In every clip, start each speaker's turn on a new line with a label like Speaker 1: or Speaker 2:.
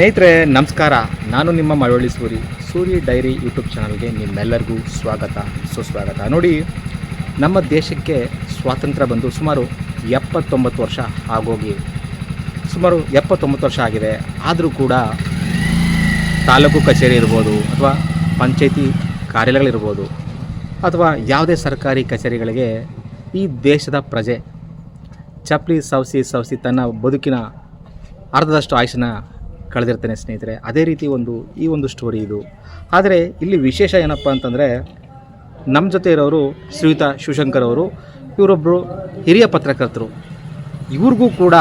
Speaker 1: ಸ್ನೇಹಿತರೆ, ನಮಸ್ಕಾರ. ನಾನು ನಿಮ್ಮ ಮಳವಳ್ಳಿ ಸೂರಿ ಸೂರಿ ಡೈರಿ ಯೂಟ್ಯೂಬ್ ಚಾನಲ್ಗೆ ನಿಮ್ಮೆಲ್ಲರಿಗೂ ಸ್ವಾಗತ, ಸುಸ್ವಾಗತ. ನೋಡಿ, ನಮ್ಮ ದೇಶಕ್ಕೆ ಸ್ವಾತಂತ್ರ್ಯ ಬಂದು ಸುಮಾರು ಎಪ್ಪತ್ತೊಂಬತ್ತು ವರ್ಷ ಆಗೋಗಿ, ಸುಮಾರು ಎಪ್ಪತ್ತೊಂಬತ್ತು ವರ್ಷ ಆಗಿದೆ. ಆದರೂ ಕೂಡ ತಾಲೂಕು ಕಚೇರಿ ಇರ್ಬೋದು ಅಥವಾ ಪಂಚಾಯತಿ ಕಾರ್ಯಾಲಯಗಳಿರ್ಬೋದು ಅಥವಾ ಯಾವುದೇ ಸರ್ಕಾರಿ ಕಚೇರಿಗಳಿಗೆ ಈ ದೇಶದ ಪ್ರಜೆ ಚಪ್ಪಲಿ ಸವಸಿ ಸವಸಿ ತನ್ನ ಬದುಕಿನ ಅರ್ಧದಷ್ಟು ಆಯುಷನ್ನು ಕಳೆದಿರ್ತೇನೆ ಸ್ನೇಹಿತರೆ, ಅದೇ ರೀತಿ ಒಂದು, ಈ ಒಂದು ಸ್ಟೋರಿ ಇದು. ಆದರೆ ಇಲ್ಲಿ ವಿಶೇಷ ಏನಪ್ಪ ಅಂತಂದರೆ ನಮ್ಮ ಜೊತೆ ಇರೋರು ಶ್ರೀಯುತ ಶಿವಶಂಕರ್ ಅವರು ಇವರೊಬ್ಬರು ಹಿರಿಯ ಪತ್ರಕರ್ತರು. ಇವ್ರಿಗೂ ಕೂಡ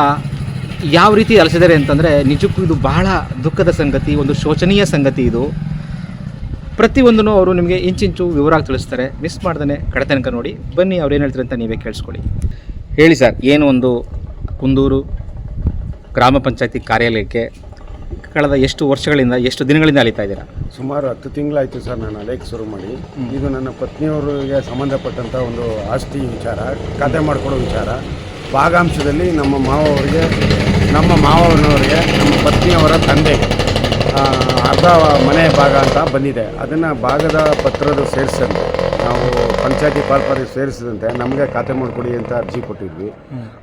Speaker 1: ಯಾವ ರೀತಿ ಅಲಸಿದ್ದಾರೆ ಅಂತಂದರೆ, ನಿಜಕ್ಕೂ ಇದು ಬಹಳ ದುಃಖದ ಸಂಗತಿ, ಒಂದು ಶೋಚನೀಯ ಸಂಗತಿ ಇದು. ಪ್ರತಿಯೊಂದನ್ನು ಅವರು ನಿಮಗೆ ಇಂಚಿಂಚು ವಿವರವಾಗಿ ತಿಳಿಸ್ತಾರೆ. ಮಿಸ್ ಮಾಡ್ದೇ ಕಡೆ ತನಕ ನೋಡಿ. ಬನ್ನಿ ಅವ್ರು ಏನು ಹೇಳ್ತಾರೆ ಅಂತ ನೀವೇ ಕೇಳಿಸ್ಕೊಳ್ಳಿ. ಹೇಳಿ ಸರ್, ಏನು ಒಂದು ಕುಂದೂರು ಗ್ರಾಮ ಪಂಚಾಯತಿ ಕಾರ್ಯಾಲಯಕ್ಕೆ ಕಳೆದ ಎಷ್ಟು ವರ್ಷಗಳಿಂದ, ಎಷ್ಟು ದಿನಗಳಿಂದ ಅಲಿತಾ ಇದ್ದೀರಾ?
Speaker 2: ಸುಮಾರು ಹತ್ತು ತಿಂಗಳಾಯಿತು ಸರ್ ನಾನು ಅಲೆಕ್ ಶುರು ಮಾಡಿ. ಇದು ನನ್ನ ಪತ್ನಿಯವರಿಗೆ ಸಂಬಂಧಪಟ್ಟಂಥ ಒಂದು ಆಸ್ತಿ ವಿಚಾರ ಖಾತೆ ಮಾಡಿಕೊಡೋ ವಿಚಾರ. ಭಾಗಾಂಶದಲ್ಲಿ ನಮ್ಮ ಮಾವವರಿಗೆ, ನಮ್ಮ ಮಾವನವರಿಗೆ, ನಮ್ಮ ಪತ್ನಿಯವರ ತಂದೆ ಅರ್ಧ ಮನೆ ಭಾಗ ಅಂತ ಬಂದಿದೆ. ಅದನ್ನು ಭಾಗದ ಪತ್ರದ ಸೇರಿಸಂತೆ. ನಾವು ಪಂಚಾಯತಿ ಪಾಲ್ಪರಿ ಸೇರಿಸಿದಂತೆ ನಮಗೆ ಖಾತೆ ಮಾಡಿಕೊಡಿ ಅಂತ ಅರ್ಜಿ ಕೊಟ್ಟಿದ್ವಿ.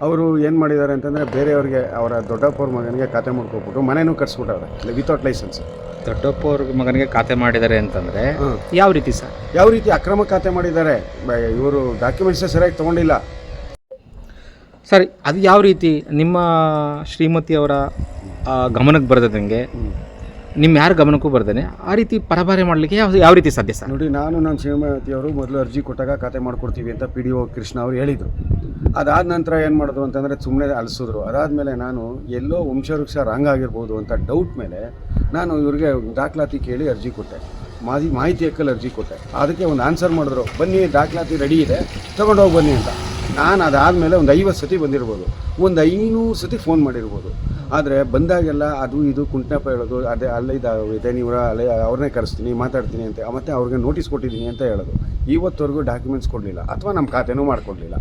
Speaker 2: ಅವರು ಏನು ಮಾಡಿದ್ದಾರೆ ಅಂತಂದರೆ ಬೇರೆಯವ್ರಿಗೆ ಅವರ ದೊಡ್ಡಪ್ಪವ್ರ ಮಗನಿಗೆ ಖಾತೆ ಮಾಡ್ಕೊಬಿಟ್ಟು ಮನೆನೂ ಕಟ್ಸ್ಬಿಟ್ಟವ್ರೆ ವಿತೌಟ್ ಲೈಸೆನ್ಸ್
Speaker 1: ದೊಡ್ಡಪ್ಪ ಅವ್ರ ಮಗನಿಗೆ ಖಾತೆ ಮಾಡಿದ್ದಾರೆ ಅಂತಂದರೆ ಯಾವ ರೀತಿ ಸರ್?
Speaker 2: ಯಾವ ರೀತಿ ಅಕ್ರಮ ಖಾತೆ ಮಾಡಿದ್ದಾರೆ? ಇವರು ಡಾಕ್ಯುಮೆಂಟ್ಸ್ ಸರಿಯಾಗಿ ತೊಗೊಂಡಿಲ್ಲ.
Speaker 1: ಸರಿ ಅದು ಯಾವ ರೀತಿ ನಿಮ್ಮ ಶ್ರೀಮತಿಯವರ ಆ, ಗಮನಕ್ಕೆ ಬರ್ದಂಗೆ ನಿಮ್ಮ ಯಾರ ಗಮನಕ್ಕೂ ಬರ್ದೇನೆ, ಆ ರೀತಿ ಪರಭಾರೆ ಮಾಡಲಿಕ್ಕೆ ಯಾವ ಯಾವ ರೀತಿ ಸಾಧ್ಯ ಸರ್?
Speaker 2: ನೋಡಿ, ನಾನು ನನ್ನ ಅವರು ಮೊದಲು ಅರ್ಜಿ ಕೊಟ್ಟಾಗ ಖಾತೆ ಮಾಡಿಕೊಡ್ತೀವಿ ಅಂತ ಪಿ ಡಿ ಒ ಕೃಷ್ಣ ಅವರು ಹೇಳಿದರು. ಅದಾದ ನಂತರ ಏನು ಮಾಡಿದ್ರು ಅಂತಂದರೆ ಸುಮ್ಮನೆ ಅಲಿಸಿದ್ರು. ಅದಾದಮೇಲೆ ನಾನು ಎಲ್ಲೋ ವಂಶವೃಕ್ಷ ರಾಂಗ್ ಆಗಿರ್ಬೋದು ಅಂತ ಡೌಟ್ ಮೇಲೆ ನಾನು ಇವ್ರಿಗೆ ದಾಖಲಾತಿ ಕೇಳಿ ಅರ್ಜಿ ಕೊಟ್ಟೆ. ಮಾದಿ ಮಾಹಿತಿ ಹಕ್ಕಲ್ಲಿ ಅರ್ಜಿ ಕೊಟ್ಟೆ. ಅದಕ್ಕೆ ಒಂದು ಆನ್ಸರ್ ಮಾಡಿದ್ರು. ಬನ್ನಿ, ದಾಖಲಾತಿ ರೆಡಿ ಇದೆ ತೊಗೊಂಡೋಗಿ ಬನ್ನಿ ಅಂತ. ನಾನು ಅದಾದಮೇಲೆ ಒಂದು ಐವತ್ತು ಸತಿ ಬಂದಿರ್ಬೋದು. ಒಂದು ಐನೂರು ಸತಿ ಫೋನ್ ಮಾಡಿರ್ಬೋದು. ಆದರೆ ಬಂದಾಗೆಲ್ಲ ಅದು ಇದು ಕುಂಟನಪ್ಪ ಹೇಳೋದು, ಅದೇ ಅಲ್ಲಿದೆ ನೀವು ಅಲ್ಲೇ ಅವ್ರನ್ನೇ ಕರೆಸ್ತೀನಿ, ಮಾತಾಡ್ತೀನಿ ಅಂತ ಮತ್ತೆ ಅವ್ರಿಗೆ ನೋಟಿಸ್ ಕೊಟ್ಟಿದ್ದೀನಿ ಅಂತ ಹೇಳೋದು. ಇವತ್ತವರೆಗೂ ಡಾಕ್ಯುಮೆಂಟ್ಸ್ ಕೊಡಲಿಲ್ಲ, ಅಥವಾ ನಮ್ಮ ಖಾತೆನೂ ಮಾಡಿಕೊಡ್ಲಿಲ್ಲ.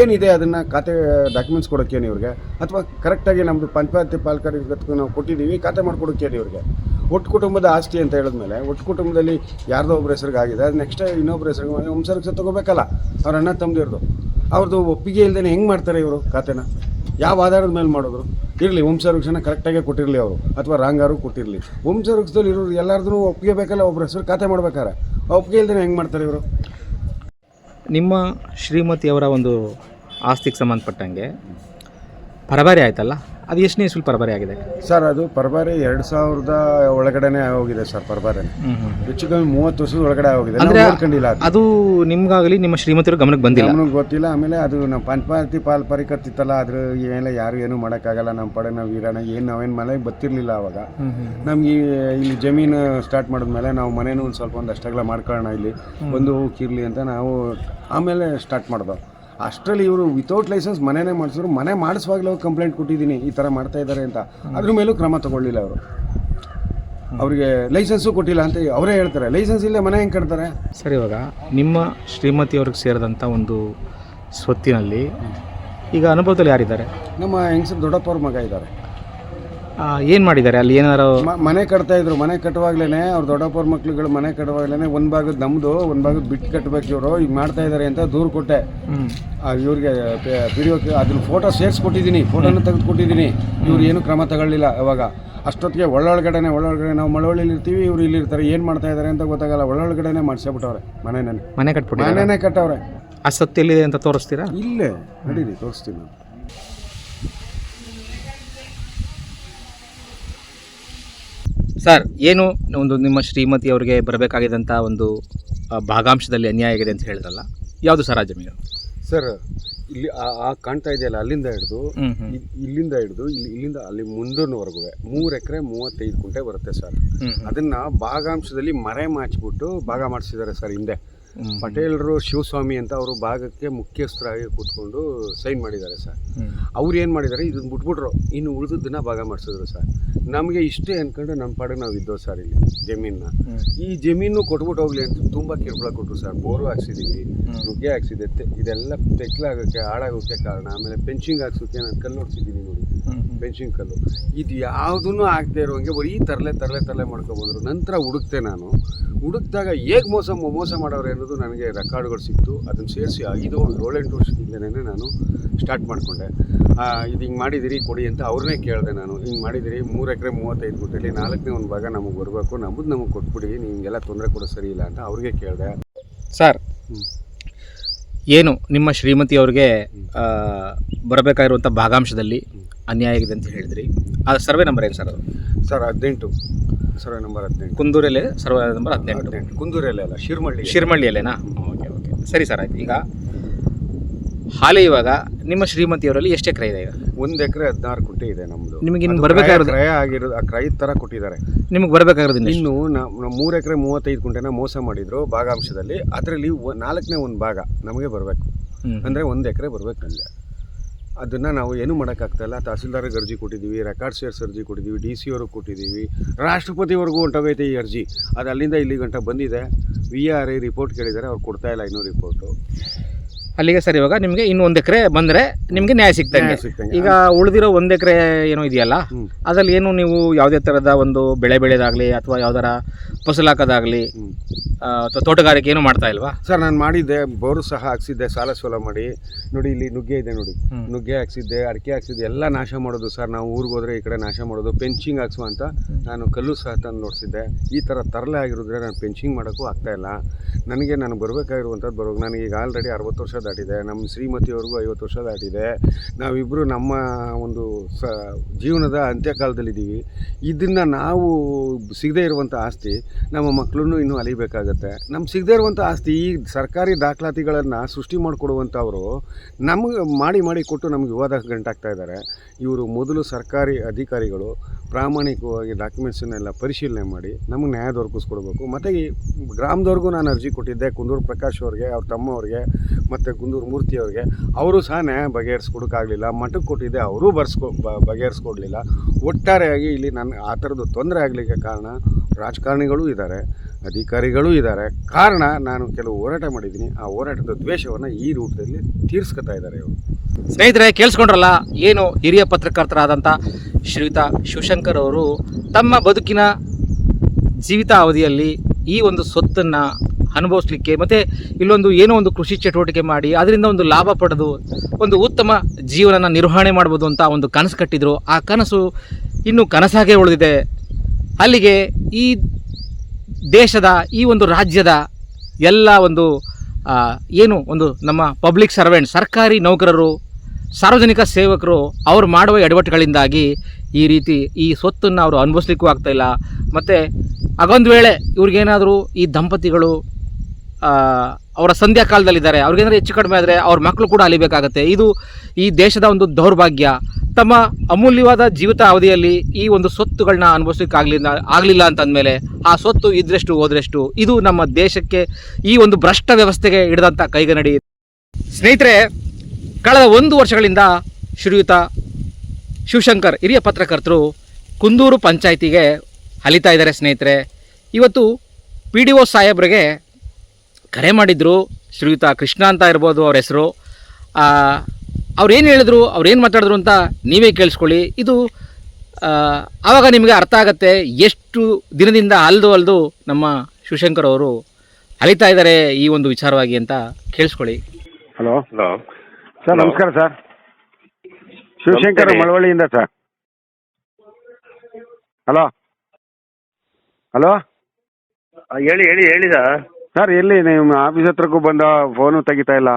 Speaker 2: ಏನಿದೆ ಅದನ್ನು ಖಾತೆ ಡಾಕ್ಯುಮೆಂಟ್ಸ್ ಕೊಡೋಕ್ಕೇನು ಇವ್ರಿಗೆ? ಅಥವಾ ಕರೆಕ್ಟಾಗಿ ನಮ್ಮದು ಪಂಚಾಯತಿ ಪಾಲಕರಿಗೆ ನಾವು ಕೊಟ್ಟಿದ್ದೀವಿ, ಖಾತೆ ಮಾಡಿಕೊಡೋಕ್ಕೇನು ಇವ್ರಿಗೆ? ಒಟ್ಟು ಕುಟುಂಬದ ಆಸ್ತಿ ಅಂತ ಹೇಳಿದ್ಮೇಲೆ, ಒಟ್ಟು ಕುಟುಂಬದಲ್ಲಿ ಯಾರ್ದೋ ಒಬ್ಬರ ಹೆಸರಿಗೆ ಆಗಿದೆ, ಅದು ನೆಕ್ಸ್ಟ್ ಇನ್ನೊಬ್ಬರ ಹೆಸರಿಗೆ ವಂಶರಕ್ಷೆ ತೊಗೋಬೇಕಲ್ಲ, ಅವ್ರ ಅಣ್ಣ ತಮ್ಮದಿರ್ದು ಅವ್ರದ್ದು ಒಪ್ಪಿಗೆ ಇಲ್ಲದೇ ಹೆಂಗೆ ಮಾಡ್ತಾರೆ ಇವರು ಖಾತೆನ? ಯಾವ ಆಧಾರದ ಮೇಲೆ ಮಾಡಿದ್ರು ಇರಲಿ ವಂಶವೃಕ್ಷನ ಕರೆಕ್ಟಾಗೆ ಕೊಟ್ಟಿರಲಿ ಅವರು, ಅಥವಾ ರಾಂಗಾರು ಕೊಟ್ಟಿರಲಿ. ವಂಶವೃಕ್ಷದಲ್ಲಿ ಇರೋರು ಎಲ್ಲರದೂ ಒಪ್ಪಿಗೆ ಬೇಕಲ್ಲ ಒಬ್ಬರ ಹೆಸರು ಖಾತೆ ಮಾಡ್ಬೇಕಾರೆ ಒಪ್ಪಿಗೆ ಇಲ್ದೇ ಹೆಂಗೆ ಮಾಡ್ತಾರೆ ಇವರು?
Speaker 1: ನಿಮ್ಮ ಶ್ರೀಮತಿಯವರ ಒಂದು ಆಸ್ತಿಗೆ ಸಂಬಂಧಪಟ್ಟಂಗೆ ಪರಭಾರಿ ಆಯ್ತಲ್ಲ? ಅದು ಎಷ್ಟನೇ ಇಸ್ವಿಲ್ ಪರಬಾರಿ ಆಗಿದೆ?
Speaker 2: ಸರ್ ಅದು ಪರಬಾರಿ ಎರಡು ಸಾವಿರದ ಒಳಗಡೆನೆ ಹೋಗಿದೆ ಸರ್ ಪರಬಾರಿ. ಹೆಚ್ಚು ಕಮ್ಮಿ ಮೂವತ್ತು ವರ್ಷದ ಒಳಗಡೆ ಹೋಗಿದೆ
Speaker 1: ಅಂದ್ರೆ
Speaker 2: ನೋಡ್ಕೊಂಡಿಲ್ಲ ಅದು.
Speaker 1: ಅದು ನಿಮ್ಗಾಗಲಿ ನಿಮ್ಮ ಶ್ರೀಮತಿಯವ್ರ ಗಮನಕ್ಕೆ ಬಂದಿಲ್ಲ?
Speaker 2: ನಮಗೆ ಗೊತ್ತಿಲ್ಲ ಆಮೇಲೆ ಅದು ನಮ್ಮ ಪಂಚಾಯತಿ ಪಾಲ್ ಪರಿಕರ್ತಿತ್ತಲ್ಲ ಅದ್ರ ಮೇಲೆ ಯಾರು ಏನು ಮಾಡೋಕ್ಕಾಗಲ್ಲ ನಮ್ಮ ಪಡೆ ನಾವು ಇರೋಣ ಏನು ನಾವೇನು ಮನೆಗೆ ಬತ್ತಿರಲಿಲ್ಲ ಅವಾಗ. ನಮ್ಗೆ ಇಲ್ಲಿ ಜಮೀನು ಸ್ಟಾರ್ಟ್ ಮಾಡಿದ್ಮೇಲೆ ನಾವು ಮನೇನು ಒಂದು ಸ್ವಲ್ಪ ಒಂದು ಅಷ್ಟಗಳ ಮಾಡ್ಕೊಳ್ಳೋಣ ಇಲ್ಲಿ. ಒಂದು ಕಿರ್ಲಿ ಅಂತ ನಾವು ಆಮೇಲೆ ಸ್ಟಾರ್ಟ್ ಮಾಡ್ದೋ. ಅಷ್ಟರಲ್ಲಿ ಇವರು ವಿತೌಟ್ ಲೈಸೆನ್ಸ್ ಮನೆನೇ ಮಾಡಿಸಿದ್ರು. ಮನೆ ಮಾಡಿಸುವಾಗಲೂ ಕಂಪ್ಲೇಂಟ್ ಕೊಟ್ಟಿದ್ದೀನಿ ಈ ಥರ ಮಾಡ್ತಾ ಇದ್ದಾರೆ ಅಂತ. ಅದ್ರ ಮೇಲೂ ಕ್ರಮ ತಗೊಳ್ಳಿಲ್ಲ ಅವರು. ಅವರಿಗೆ ಲೈಸೆನ್ಸು ಕೊಟ್ಟಿಲ್ಲ ಅಂತ ಅವರೇ ಹೇಳ್ತಾರೆ. ಲೈಸೆನ್ಸ್ ಇಲ್ಲೇ ಮನೆ ಹೆಂಗೆ ಕಟ್ತಾರೆ?
Speaker 1: ಸರಿ ಇವಾಗ ನಿಮ್ಮ ಶ್ರೀಮತಿ ಅವ್ರಿಗೆ ಸೇರಿದಂಥ ಒಂದು ಸ್ವತ್ತಿನಲ್ಲಿ ಈಗ ಅನುಭವದಲ್ಲಿ ಯಾರಿದ್ದಾರೆ?
Speaker 2: ನಮ್ಮ ಹೆಂಗಸರು ದೊಡ್ಡಪ್ಪವ್ರ ಮಗ ಇದ್ದಾರೆ.
Speaker 1: ಏನು ಮಾಡಿದ್ದಾರೆ? ಅಲ್ಲಿ ಏನಾರು
Speaker 2: ಮ- ಮನೆ ಕಟ್ತಾ ಇದ್ರು. ಮನೆ ಕಟ್ಟುವಾಗ್ಲೇನೆ ಅವ್ರ ದೊಡ್ಡಪ್ಪವ್ರ ಮಕ್ಳುಗಳು ಮನೆ ಕಟ್ಟುವಾಗ್ಲೇನೆ ಒಂದ್ ಭಾಗದ ನಮ್ದು ಒಂದ್ ಭಾಗದ ಬಿಟ್ಟು ಕಟ್ಟಬೇಕು ಇವರು. ಈಗ ಮಾಡ್ತಾ ಇದ್ದಾರೆ ಅಂತ ದೂರು ಕೊಟ್ಟೆ. ಆ, ಇವ್ರಿಗೆ ವಿಡಿಯೋ ಅದನ್ನ ಫೋಟೋ ಸೇರಿಸ್ಕೊಟ್ಟಿದ್ದೀನಿ ಫೋಟೋನ ತೆಗೆದು ಕೊಟ್ಟಿದ್ದೀನಿ ಇವ್ರು ಏನು ಕ್ರಮ ತಗೊಳ್ಳಿಲ್ಲ ಅವಾಗ. ಅಷ್ಟೊತ್ತಿಗೆ ಒಳ್ಳೊಳಗಡೆನೆ ಒಳ್ಳೊಳಗಡೆ ನಾವು ಮಳವಳ್ಳಿಲಿ ಇರ್ತೀವಿ ಇವ್ರು ಇಲ್ಲಿ ಇರ್ತಾರೆ. ಏನು ಮಾಡ್ತಾ ಇದ್ದಾರೆ ಅಂತ ಗೊತ್ತಾಗಲ್ಲ. ಒಳ್ಳೊಳಗಡೆನೆ ಮಾಡಿಸ್ಬಿಟ್ಟವ್ರೆ ಮನೆನೇ
Speaker 1: ಮನೆ ಕಟ್ಬಿಟ್ಟಿದ್ದಾರೆ.
Speaker 2: ಮನೆನೇ ಕಟ್ಟವ್ರೆ.
Speaker 1: ಆ ಸತ್ತು ಎಲ್ಲಿದೆ ಅಂತ ತೋರಿಸ್ತೀರಾ?
Speaker 2: ಇಲ್ಲೇ. ನಡೀರಿ ತೋರಿಸ್ತೀನಿ ನಾನು.
Speaker 1: ಸರ್ ಏನು ಒಂದು ನಿಮ್ಮ ಶ್ರೀಮತಿ ಅವರಿಗೆ ಬರಬೇಕಾಗಿದ್ದಂಥ ಒಂದು ಆ, ಭಾಗಾಂಶದಲ್ಲಿ ಅನ್ಯಾಯ ಆಗಿದೆ ಅಂತ ಹೇಳಿದ್ರಲ್ಲ ಯಾವುದು ಸರ್ ಆ ಜಮೀನು
Speaker 2: ಸರ್ ಇಲ್ಲಿ ಆ- ಆ ಕಾಣ್ತಾ ಇದೆಯಲ್ಲ ಅಲ್ಲಿಂದ ಹಿಡಿದು
Speaker 1: ಹ್ಮ್ ಹ್ಮ್
Speaker 2: ಇಲ್ಲಿಂದ ಹಿಡಿದು ಇಲ್ಲಿ ಇಲ್ಲಿಂದ ಅಲ್ಲಿ ಮುಂದಿನವರೆಗೂ ಮೂರು ಎಕರೆ ಮೂವತ್ತೈದು ಕುಂಟೆ ಬರುತ್ತೆ ಸರ್
Speaker 1: ಅದನ್ನು ಹ್ಮ್.
Speaker 2: ಅದನ್ನ ಭಾಗಾಂಶದಲ್ಲಿ ಮರೆ ಮಾಚಿಬಿಟ್ಟು ಭಾಗ ಮಾಡಿಸಿದ್ದಾರೆ ಸರ್ ಹಿಂದೆ. ಪಟೇಲರು ಶಿವಸ್ವಾಮಿ ಅಂತ ಅವರು ಭಾಗಕ್ಕೆ ಮುಖ್ಯಸ್ಥರಾಗಿ ಕೂತ್ಕೊಂಡು ಸೈನ್ ಮಾಡಿದ್ದಾರೆ ಸರ್. ಅವ್ರು ಏನು ಮಾಡಿದ್ದಾರೆ ಇದನ್ನು ಬಿಟ್ಬಿಟ್ರು. ಇನ್ನು ಉಳಿದದ್ದನ್ನ ಭಾಗ ಮಾಡಿಸಿದ್ರು ಸರ್. ನಮಗೆ ಇಷ್ಟೇ ಅಂದ್ಕೊಂಡು ನಮ್ಮ ಪಾಡಿಗೆ ನಾವು ಇದ್ದೋ ಸರ್ ಇಲ್ಲಿ ಜಮೀನನ್ನ. ಈ ಜಮೀನು ಕೊಟ್ಬಿಟ್ಟು ಹೋಗ್ಲಿ ಅಂತ ತುಂಬ ಕಿರುಕುಳ ಕೊಟ್ಟರು ಸರ್. ಬೋರು ಹಾಕ್ಸಿದ್ದೀವಿ. ನುಗ್ಗೆ ಹಾಕ್ಸಿದೆ ಇದೆಲ್ಲ ತೆಕ್ಲಾಗೋಕ್ಕೆ ಹಾಳಾಗೋಕ್ಕೆ ಕಾರಣ. ಆಮೇಲೆ ಪೆನ್ಷಿಂಗ್ ಹಾಕ್ಸೋಕ್ಕೆ ನಾನು ಕಲ್ಲು ನೋಡ್ಸಿದ್ದೀನಿ ನೋಡಿ.
Speaker 1: ಹ್ಮ್.
Speaker 2: ಕಲ್ಲು. ಇದು ಯಾವುದೂ ಆಗದೆ ಹಾಗೆ ಬರೀ ತರಲೆ ತರಲೆ ತರಲೆ ಮಾಡ್ಕೊಬೋದ್ರು ನಂತರ ಹುಡುಕ್ತೆ ನಾನು. ಹುಡುಕ್ದಾಗ ಹೇಗೆ ಮೋಸ ಮೋಸ ಮಾಡೋರು ಅನ್ನೋದು ನನಗೆ ರೆಕಾರ್ಡ್ಗಳು ಸಿಕ್ತು. ಅದನ್ನು ಸೇರಿಸಿ ಐದು ಏಳೆಂಟು ವರ್ಷದಿಂದಲೇ ನಾನು ಸ್ಟಾರ್ಟ್ ಮಾಡಿಕೊಂಡೆ. ಇದು ಹಿಂಗೆ ಮಾಡಿದಿರಿ ಕೊಡಿ ಅಂತ ಅವ್ರನ್ನೇ ಕೇಳಿದೆ ನಾನು. ಹಿಂಗೆ ಮಾಡಿದಿರಿ ಮೂರು ಎಕರೆ ಮೂವತ್ತೈದು ಗುಟ್ಟಲ್ಲಿ ನಾಲ್ಕನೇ ಒಂದು ಭಾಗ ನಮಗೆ ಬರಬೇಕು ನಮ್ಮದು ನಮಗೆ ಕೊಟ್ಬಿಡಿ ನೀವು ಹಿಂಗೆಲ್ಲ ತೊಂದರೆ ಕೊಡೋದು ಸರಿ ಇಲ್ಲ ಅಂತ ಅವ್ರಿಗೆ ಕೇಳಿದೆ.
Speaker 1: ಸರ್. ಏನು ನಿಮ್ಮ ಶ್ರೀಮತಿ ಅವ್ರಿಗೆ ಬರಬೇಕಾಗಿರುವಂಥ ಭಾಗಾಂಶದಲ್ಲಿ ಅನ್ಯಾಯ ಇದೆ ಅಂತ ಹೇಳಿದ್ರಿ. ಆ ಸರ್ವೆ ನಂಬರ್ ಏನು ಸರ್ ಅದು?
Speaker 2: ಸರ್ ಹದಿನೆಂಟು. ಸರ್ವೆ ನಂಬರ್ ಹದಿನೆಂಟು.
Speaker 1: ಕುಂದೂರಲ್ಲಿ ಸರ್ವೆ ನಂಬರ್ ಹದಿನೆಂಟು.
Speaker 2: ಹದಿನೆಂಟು. ಕುಂದೂರಲ್ಲಿ ಅಲ್ಲ ಶಿರ್ಮಳ್ಳಿ
Speaker 1: ಶಿರ್ಮಳ್ಳಿಯಲ್ಲೇನಾ ಓಕೆ ಓಕೆ. ಸರಿ ಸರ್ ಆಯ್ತು. ಈಗ ಹಾಲೆ ಇವಾಗ ನಿಮ್ಮ ಶ್ರೀಮತಿಯವರಲ್ಲಿ ಎಷ್ಟು ಎಕರೆ ಇದೆ ಈಗ?
Speaker 2: ಒಂದು ಎಕರೆ ಹದಿನಾರು ಕುಂಟೆ ಇದೆ ನಮ್ಮದು
Speaker 1: ನಿಮಗೆ ಇನ್ನು ಬರಬೇಕಾಗಿರೋದು
Speaker 2: ಕ್ರಯ ಆಗಿರೋದು ಆ ಕ್ರಯದ ಥರ ಕೊಟ್ಟಿದ್ದಾರೆ.
Speaker 1: ನಿಮಗೆ ಬರಬೇಕಾಗಿರೋದು ಇನ್ನು
Speaker 2: ನಮ್ಮ ಮೂರು ಎಕರೆ ಮೂವತ್ತೈದು ಕುಂಟೆನ ಮೋಸ ಮಾಡಿದ್ರು ಭಾಗಾಂಶದಲ್ಲಿ. ಅದರಲ್ಲಿ ನಾಲ್ಕನೇ ಒಂದು ಭಾಗ ನಮಗೆ ಬರಬೇಕು. ಅಂದರೆ ಒಂದು ಎಕರೆ ಬರಬೇಕು ನನಗೆ ಅದನ್ನು ನಾವು ಏನು ಮಾಡೋಕ್ಕಾಗ್ತಾಯಿಲ್ಲ ತಹಸೀಲ್ದಾರ್ಗೆ ಅರ್ಜಿ ಕೊಟ್ಟಿದ್ದೀವಿ ರೆಕಾರ್ಡ್ ಸೇರ್ಸ್ ಅರ್ಜಿ ಕೊಟ್ಟಿದ್ದೀವಿ ಡಿ ಸಿ ಅವ್ರಿಗೆ ಕೊಟ್ಟಿದ್ದೀವಿ, ರಾಷ್ಟ್ರಪತಿವರೆಗೂ ಹೊಂಟೋಗೈತೆ ಈ ಅರ್ಜಿ. ಅದು ಅಲ್ಲಿಂದ ಇಲ್ಲಿ ಗಂಟ ಬಂದಿದೆ. ವಿ ಆರ್ ಐ ರಿಪೋರ್ಟ್ ಕೇಳಿದ್ದಾರೆ, ಅವ್ರು ಕೊಡ್ತಾಯಿಲ್ಲ ಇನ್ನೂ ರಿಪೋರ್ಟು
Speaker 1: ಅಲ್ಲಿಗೆ ಸರ್ ಇವಾಗ ನಿಮಗೆ ಇನ್ನು ಒಂದು ಎಕರೆ ಬಂದರೆ ನಿಮಗೆ ನ್ಯಾಯ ಸಿಗ್ತಂಗೆ. ಈಗ ಉಳಿದಿರೋ ಒಂದು ಎಕರೆ ಏನೋ ಇದೆಯಲ್ಲ ಅದರಲ್ಲಿ ಏನು ನೀವು ಯಾವುದೇ ಥರದ ಒಂದು ಬೆಳೆ ಬೆಳೆದಾಗಲಿ ಅಥವಾ ಯಾವ್ದಾರ ಫಸಲು ಹಾಕೋದಾಗಲಿ ಅಥವಾ ತೋಟಗಾರಿಕೆ ಏನು ಮಾಡ್ತಾ ಇಲ್ವಾ?
Speaker 2: ಸರ್ ನಾನು ಮಾಡಿದ್ದೆ ಬೋರು ಸಹ ಹಾಕ್ಸಿದ್ದೆ ಸಾಲ ಸೋಲ ಮಾಡಿ. ನೋಡಿ ಇಲ್ಲಿ ನುಗ್ಗೆ ಇದೆ ನೋಡಿ. ನುಗ್ಗೆ ಹಾಕ್ಸಿದ್ದೆ ಅಡಿಕೆ ಹಾಕ್ಸಿದ್ದೆ ಎಲ್ಲ ನಾಶ ಮಾಡೋದು ಸರ್. ನಾವು ಊರಿಗೆ ಹೋದ್ರೆ ಈ ಕಡೆ ನಾಶ ಮಾಡೋದು. ಪೆಂಚಿಂಗ್ ಹಾಕ್ಸುವ ಅಂತ ನಾನು ಕಲ್ಲು ಸಹ ತಂದು ನೋಡಿಸಿದ್ದೆ. ಈ ಥರ ತರಲೆ ಆಗಿರೋದ್ರೆ ನಾನು ಪೆಂಚಿಂಗ್ ಮಾಡೋಕ್ಕೂ ಆಗ್ತಾಯಿಲ್ಲ ನನಗೆ ನಾನು ಬರಬೇಕಾಗಿರುವಂಥದ್ದು ಬರೋದು ನನಗೆ ಈಗ ಆಲ್ರೆಡಿ ಅರವತ್ತು ವರ್ಷ ದಾಟಿದೆ ನಮ್ಮ ಶ್ರೀಮತಿಯವ್ರಿಗೂ ಐವತ್ತು ವರ್ಷ ದಾಟಿದೆ ನಾವಿಬ್ಬರು ನಮ್ಮ ಒಂದು ಸ, ಜೀವನದ ಅಂತ್ಯಕಾಲದಲ್ಲಿದ್ದೀವಿ. ಇದನ್ನು ನಾವು ಸಿಗದೇ ಇರುವಂಥ ಆಸ್ತಿ ನಮ್ಮ ಮಕ್ಕಳನ್ನು ಇನ್ನೂ ಅಲಿಬೇಕಾಗತ್ತೆ. ನಮ್ಗೆ ಸಿಗದೇ ಇರುವಂಥ ಆಸ್ತಿ ಈ ಸರ್ಕಾರಿ ದಾಖಲಾತಿಗಳನ್ನು ಸೃಷ್ಟಿ ಮಾಡಿಕೊಡುವಂಥವರು ನಮಗೆ ಮಾಡಿ ಮಾಡಿ ಕೊಟ್ಟು ನಮಗೆ ವಿವಾದ ಗಂಟಾಗ್ತಾ ಇದ್ದಾರೆ. ಇವರು ಮೊದಲು ಸರ್ಕಾರಿ ಅಧಿಕಾರಿಗಳು ಪ್ರಾಮಾಣಿಕವಾಗಿ ಡಾಕ್ಯುಮೆಂಟ್ಸನ್ನೆಲ್ಲ ಪರಿಶೀಲನೆ ಮಾಡಿ ನಮಗೆ ನ್ಯಾಯ ದೊರಕಿಸ್ಕೊಡ್ಬೇಕು. ಮತ್ತು ಈ ಗ್ರಾಮದವ್ರಿಗೂ ನಾನು ಅರ್ಜಿ ಕೊಟ್ಟಿದ್ದೆ, ಕುಂದೂರು ಪ್ರಕಾಶ್ ಅವ್ರಿಗೆ, ಅವ್ರ ತಮ್ಮವ್ರಿಗೆ ಮತ್ತು ಕುಂದೂರು ಮೂರ್ತಿ ಅವ್ರಿಗೆ. ಅವರು ಸಹ ನ್ಯಾಯ ಬಗೆಹರಿಸ್ಕೊಡೋಕ್ಕಾಗಲಿಲ್ಲ. ಮಠಕ್ಕೆ ಕೊಟ್ಟಿದ್ದೆ ಅವರೂ ಬರ್ಸ್ಕೊ ಬಗೆಹರಿಸ್ಕೊಡ್ಲಿಲ್ಲ. ಒಟ್ಟಾರೆಯಾಗಿ ಇಲ್ಲಿ ನನ್ನ ಆ ಥರದ್ದು ತೊಂದರೆ ಆಗಲಿಕ್ಕೆ ಕಾರಣ ರಾಜಕಾರಣಿಗಳೂ ಇದ್ದಾರೆ, ಅಧಿಕಾರಿಗಳೂ ಇದ್ದಾರೆ. ಕಾರಣ ನಾನು ಕೆಲವು ಹೋರಾಟ ಮಾಡಿದ್ದೀನಿ. ಆ ಹೋರಾಟದ ದ್ವೇಷವನ್ನು ಈ ರೂಪದಲ್ಲಿ ತೀರಿಸ್ಕೊತಾ ಇದ್ದಾರೆ ಇವರು.
Speaker 1: ಸ್ನೇಹಿತರೆ, ಕೇಳಿಸ್ಕೊಂಡ್ರಲ್ಲ, ಏನು ಹಿರಿಯ ಪತ್ರಕರ್ತರಾದಂಥ ಶ್ರೀಯುತ ಶಿವಶಂಕರ್ ಅವರು ತಮ್ಮ ಬದುಕಿನ ಜೀವಿತಾವಧಿಯಲ್ಲಿ ಈ ಒಂದು ಸೊತ್ತನ್ನು ಅನುಭವಿಸ್ಲಿಕ್ಕೆ ಮತ್ತು ಇಲ್ಲೊಂದು ಏನೋ ಒಂದು ಕೃಷಿ ಚಟುವಟಿಕೆ ಮಾಡಿ ಅದರಿಂದ ಒಂದು ಲಾಭ ಪಡೆದು ಒಂದು ಉತ್ತಮ ಜೀವನನ ನಿರ್ವಹಣೆ ಮಾಡ್ಬೋದು ಅಂತ ಒಂದು ಕನಸು ಕಟ್ಟಿದ್ರು. ಆ ಕನಸು ಇನ್ನೂ ಕನಸಾಗೇ ಉಳಿದಿದೆ. ಅಲ್ಲಿಗೆ ಈ ದೇಶದ, ಈ ಒಂದು ರಾಜ್ಯದ ಎಲ್ಲ ಒಂದು ಏನು ಒಂದು ನಮ್ಮ ಪಬ್ಲಿಕ್ ಸರ್ವೆಂಟ್ ಸರ್ಕಾರಿ ನೌಕರರು, ಸಾರ್ವಜನಿಕ ಸೇವಕರು ಅವ್ರು ಮಾಡುವ ಎಡವಟ್ಟುಗಳಿಂದಾಗಿ ಈ ರೀತಿ ಈ ಸ್ವತ್ತನ್ನು ಅವರು ಅನುಭವಿಸ್ಲಿಕ್ಕೂ ಆಗ್ತಾಯಿಲ್ಲ ಮತ್ತು ಹಾಗೊಂದು ವೇಳೆ ಇವ್ರಿಗೇನಾದರೂ ಈ ದಂಪತಿಗಳು ಅವರ ಸಂಧ್ಯಾ ಕಾಲದಲ್ಲಿದ್ದಾರೆ ಅವ್ರಿಗೇನಾದ್ರು ಹೆಚ್ಚು ಕಡಿಮೆ ಆದರೆ ಅವ್ರ ಮಕ್ಕಳು ಕೂಡ ಅಲಿಬೇಕಾಗತ್ತೆ. ಇದು ಈ ದೇಶದ ಒಂದು ದೌರ್ಭಾಗ್ಯ. ತಮ್ಮ ಅಮೂಲ್ಯವಾದ ಜೀವಿತ ಅವಧಿಯಲ್ಲಿ ಈ ಒಂದು ಸ್ವತ್ತುಗಳನ್ನ ಅನುಭವಿಸ್ಲಿಕ್ಕೆ ಆಗಲಿಲ್ಲ ಅಂತಂದಮೇಲೆ ಆ ಸ್ವತ್ತು ಇದ್ರೆಷ್ಟು, ಹೋದ್ರೆಷ್ಟು ಇದು ನಮ್ಮ ದೇಶಕ್ಕೆ ಈ ಒಂದು ಭ್ರಷ್ಟ ವ್ಯವಸ್ಥೆಗೆ ಹಿಡಿದಂಥ ಕೈಗನ್ನಡಿ ಸ್ನೇಹಿತರೆ, ಕಳೆದ ಒಂದು ವರ್ಷಗಳಿಂದ ಶ್ರೀಯುತ ಶಿವಶಂಕರ್ ಹಿರಿಯ ಪತ್ರಕರ್ತರು ಕುಂದೂರು ಪಂಚಾಯಿತಿಗೆ ಅಲಿತಾ ಇದ್ದಾರೆ ಸ್ನೇಹಿತರೆ. ಇವತ್ತು ಪಿ ಡಿ ಒ ಸಾಹೇಬ್ರಿಗೆ ಕರೆ ಮಾಡಿದ್ರು. ಶ್ರೀಯುತ ಕೃಷ್ಣ ಅಂತ ಇರ್ಬೋದು ಅವ್ರ ಹೆಸರು. ಅವ್ರು ಏನು ಹೇಳಿದ್ರು ಅವ್ರು ಏನು ಮಾತಾಡಿದ್ರು ಅಂತ ನೀವೇ ಕೇಳಿಸ್ಕೊಳ್ಳಿ. ಇದು ಆ, ಆವಾಗ ನಿಮಗೆ ಅರ್ಥ ಆಗತ್ತೆ ಎಷ್ಟು ದಿನದಿಂದ ಅಲ್ದು ಅಲ್ದು ನಮ್ಮ ಶಿವಶಂಕರ್ ಅವರು ಅಲಿತಾ ಇದ್ದಾರೆ ಈ ಒಂದು ವಿಚಾರವಾಗಿ ಅಂತ ಕೇಳಿಸ್ಕೊಳ್ಳಿ.
Speaker 2: ಹಲೋ.
Speaker 3: ಹಲೋ.
Speaker 2: ಸರ್ ನಮಸ್ಕಾರ ಸರ್. ಶಿವಶಂಕರ್. ಮಳವಳ್ಳಿಯಿಂದ ಸರ್. ಹಲೋ. ಹಲೋ.
Speaker 3: ಹೇಳಿ ಹೇಳಿ ಹೇಳಿ ಸರ್
Speaker 2: ಸರ್ ಎಲ್ಲಿ? ನಿಮ್ಮ ಆಫೀಸ್ ಹತ್ರಕ್ಕೂ ಬಂದ ಫೋನು ತೆಗಿತಾ ಇಲ್ಲ?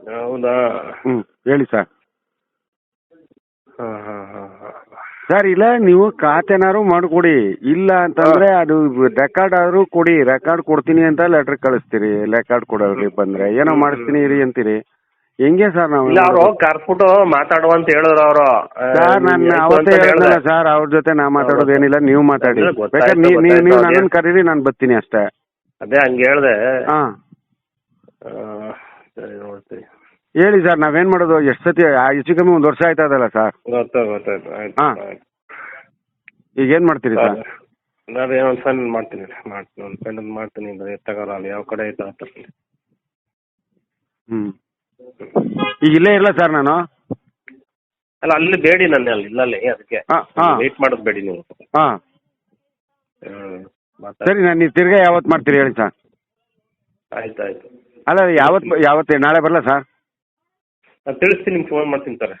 Speaker 3: ಹೌದಾ?
Speaker 2: ಹ್ಞೂ ಹೇಳಿ ಸರ್.
Speaker 3: ಹಾಂ ಹಾಂ ಹಾಂ ಹಾಂ.
Speaker 2: ಸರ್ ಇಲ್ಲ ನೀವು ಖಾತೆನಾರು ಮಾಡಿಕೊಡಿ. ಇಲ್ಲ ಅಂತಂದ್ರೆ ಅದು ರೆಕಾರ್ಡ್ ಆದ್ರೂ ಕೊಡಿ. ರೆಕಾರ್ಡ್ ಕೊಡ್ತೀನಿ ಅಂತ ಲೆಟರ್ ಕಳಿಸ್ತೀರಿ. ರೆಕಾರ್ಡ್ ಕೊಡೋರಿ ಬಂದ್ರೆ. ಏನೋ ಮಾಡಿಸ್ತೀನಿ ಇರಿ ಅಂತೀರಿ. ಹೆಂಗೆ ಸರ್ ನಾವು?
Speaker 3: ಇಲ್ಲ ಅವರು ಕರ್ಸ್ಬಿಟ್ಟು ಮಾತಾಡುವ ಅಂತ ಹೇಳಿದ್ರು ಅವರು.
Speaker 2: ಸರ್ ನಾನು ಅವತ್ತೇ ಹೇಳಿದ್ನಲ್ಲ ಸರ್ ಅವ್ರ ಜೊತೆ ನಾ ಮಾತಾಡೋದೇನಿಲ್ಲ ನೀವು ಮಾತಾಡಿ. ಬೇಕಾದ್ರೆ ನೀವು ನೀವು ನನ್ನನ್ನು ಕರೀರಿ ನಾನು ಬರ್ತೀನಿ ಅಷ್ಟೇ.
Speaker 3: ಅದೇ ಹಂಗೆ ಹೇಳ್ದೆ.
Speaker 2: ಹಾಂ.
Speaker 3: ಆ, ಸರಿ ನೋಡ್ತೀನಿ.
Speaker 2: ಹೇಳಿ ಸರ್ ನಾವೇನ್ ಮಾಡೋದು? ಎಷ್ಟು ಸತಿ ಆ, ಹೆಚ್ಚು ಕಮ್ಮಿ ಒಂದು ವರ್ಷ ಆಯ್ತಾ ಅದಲ್ಲ ಸರ್?
Speaker 3: ಗೊತ್ತಾಯ್ತು ಆಯ್ತು
Speaker 2: ಹಾ.
Speaker 3: ಆಯ್ತು.
Speaker 2: ಈಗ ಏನ್ ಮಾಡ್ತೀರಿ ಸರ್?
Speaker 3: ಅದೇ ಒಂದು ಫೈನಲ್ ಮಾಡ್ತೀನಿ ಮಾಡ್ತೀನಿ ಒಂದು ಫೈನಲ್ ಮಾಡ್ತೀನಿ ಎತ್ತಗಾರ ಅಲ್ಲಿ ಯಾವ ಕಡೆ ಐತೆ ಅಂತ
Speaker 2: ಹ್ಮ್. ಈಗ ಇಲ್ಲೇ ಇರಲ್ಲ ಸರ್ ನಾನು?
Speaker 3: ಅಲ್ಲ ಅಲ್ಲಿ ಬೇಡಿ ನನ್ನ ಅಲ್ಲಿ ಇಲ್ಲಲ್ಲೇ ಅದಕ್ಕೆ.
Speaker 2: ಹಾಂ ಹಾಂ.
Speaker 3: ವೆಯ್ಟ್ ಮಾಡೋದು ಬೇಡಿ ನೀವು.
Speaker 2: ಹಾಂ.
Speaker 3: ಹ್ಮ್.
Speaker 2: ಸರಿ ನಾನು ನೀವು ತಿರ್ಗಾ ಯಾವತ್ತು ಮಾಡ್ತೀರಿ ಹೇಳಿ ಸರ್
Speaker 3: ಆಯ್ತು ಆಯ್ತು.
Speaker 2: ಅಲ್ಲ ಯಾವತ್ತು ಯಾವತ್ತು ನಾಳೆ ಬರಲ್ಲ ಸರ್
Speaker 3: ನಾನು ತಿಳಿಸ್ತೀನಿ ನಿಮ್ಗೆ ಫೋನ್ ಮಾಡ್ತೀನಿ ಸರ್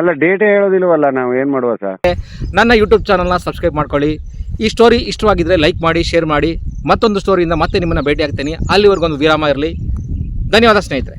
Speaker 2: ಅಲ್ಲ ಡೇಟೇ ಹೇಳೋದಿಲ್ವಲ್ಲ ನಾವು ಏನು ಮಾಡುವ ಸರ್
Speaker 1: ನನ್ನ ಯೂಟ್ಯೂಬ್ ಚಾನಲ್ನ ಸಬ್ಸ್ಕ್ರೈಬ್ ಮಾಡ್ಕೊಳ್ಳಿ. ಈ ಸ್ಟೋರಿ ಇಷ್ಟವಾಗಿದ್ರೆ ಲೈಕ್ ಮಾಡಿ ಶೇರ್ ಮಾಡಿ. ಮತ್ತೊಂದು ಸ್ಟೋರಿಯಿಂದ ಮತ್ತೆ ನಿಮ್ಮನ್ನು ಭೇಟಿ ಆಗ್ತೀನಿ ಅಲ್ಲಿವರೆಗೊಂದು ವಿರಾಮ ಇರಲಿ. ಧನ್ಯವಾದ ಸ್ನೇಹಿತರೆ.